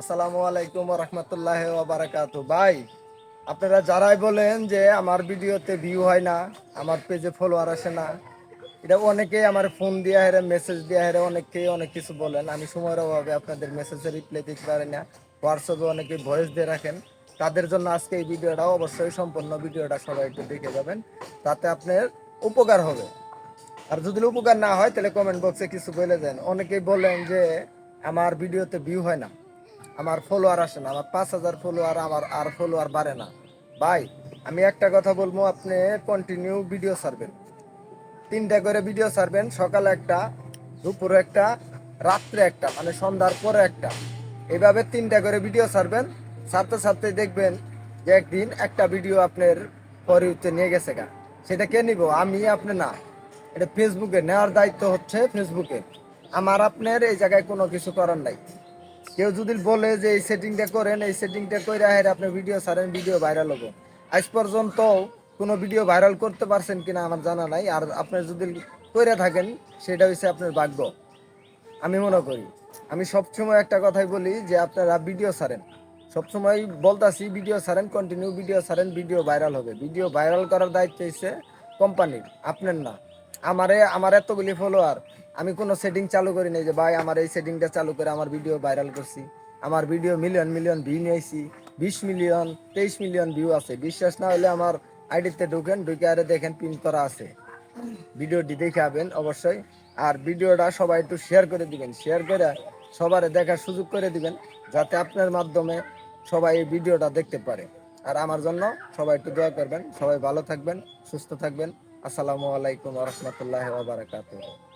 আসসালামু আলাইকুম রহমতুল্লাহ বারাকাতু ভাই, আপনারা যারাই বলেন যে আমার ভিডিওতে ভিউ হয় না, আমার পেজে ফলোয়ার আসে না, এটা অনেকেই আমার ফোন দিয়ে হেরে মেসেজ দিয়ে হেরে, অনেকেই অনেক কিছু বলেন। আমি সময়ের অভাবে আপনাদের মেসেজে রিপ্লাই দিতে পারি না। হোয়াটসঅ্যাপে অনেকেই ভয়েস দিয়ে রাখেন। তাদের জন্য আজকে এই ভিডিওটা, অবশ্যই সম্পূর্ণ ভিডিওটা সবাই একটু দেখে যাবেন। তাতে আপনার উপকার হবে। আর যদি উপকার না হয়, তাহলে কমেন্ট বক্সে কিছু বলে দেন। অনেকেই বলেন যে আমার ভিডিওতে ভিউ হয় না। আমার ফলোয়ার আসে না, আমার পাঁচ হাজার ফলোয়ার আমার আর ফলোয়ার বাড়ে না। ভাই, আমি একটা কথা বলব, আপনি কন্টিনিউ ভিডিও ছাড়বেন। তিনটা করে ভিডিও ছাড়বেন, সকালে একটা, দুপুরে একটা, রাত্রে একটা মানে সন্ধ্যার পরে একটা। এইভাবে তিনটা করে ভিডিও ছাড়বেন, ছাড়তে ছাড়তে দেখবেন যে একদিন একটা ভিডিও আপনার পরিতে নিয়ে গেছে গা। সেটা কে নিব? আমি, আপনি না। এটা ফেসবুকে নেওয়ার দায়িত্ব হচ্ছে ফেসবুকে আমার আপনার এই জায়গায় কোনো কিছু করার নাই। কেউ যদি বলে যে এই সেটিংটা করেন, এই সেটিংটা করে হেরে আপনি ভিডিও ছাড়েন ভিডিও ভাইরাল হব। আজ পর্যন্ত কোনো ভিডিও ভাইরাল করতে পারছেন কিনা আমার জানা নাই, আর আপনি যদি করে থাকেন, সেটা হচ্ছে আপনার ভাগ্য। আমি মনে করি, আমি সবসময় একটা কথাই বলি যে আপনারা ভিডিও ছাড়েন। সবসময় বলতাছি ভিডিও ছাড়েন কন্টিনিউ ভিডিও ছাড়েন ভিডিও ভাইরাল হবে। ভিডিও ভাইরাল করার দায়িত্ব হচ্ছে কোম্পানির আপনার না। আমারে, আমার এতগুলি ফলোয়ার আমি কোনো সেটিং চালু করি নাই যে, ভাই, আমার এই সেটিংটা চালু করে আমার ভিডিও ভাইরাল করছি। আমার ভিডিও মিলিয়ন মিলিয়ন ভিউ নিয়েছি, বিশ মিলিয়ন তেইশ মিলিয়ন ভিউ আছে। বিশ্বাস না হলে আমার আইডিতে ঢুকেন, ঢুকে আরে দেখেন পিন করা আছে। ভিডিওটি দেখে আবেন, অবশ্যই। আর ভিডিওটা সবাই একটু শেয়ার করে দিবেন। শেয়ার করে সবার দেখার সুযোগ করে দিবেন, যাতে আপনার মাধ্যমে সবাই এই ভিডিওটা দেখতে পারে। আর আমার জন্য সবাই একটু দোয়া করবেন। সবাই ভালো থাকবেন, সুস্থ থাকবেন। আসসালামু আলাইকুম রহমতুল্লাহ বারাকাতুহ।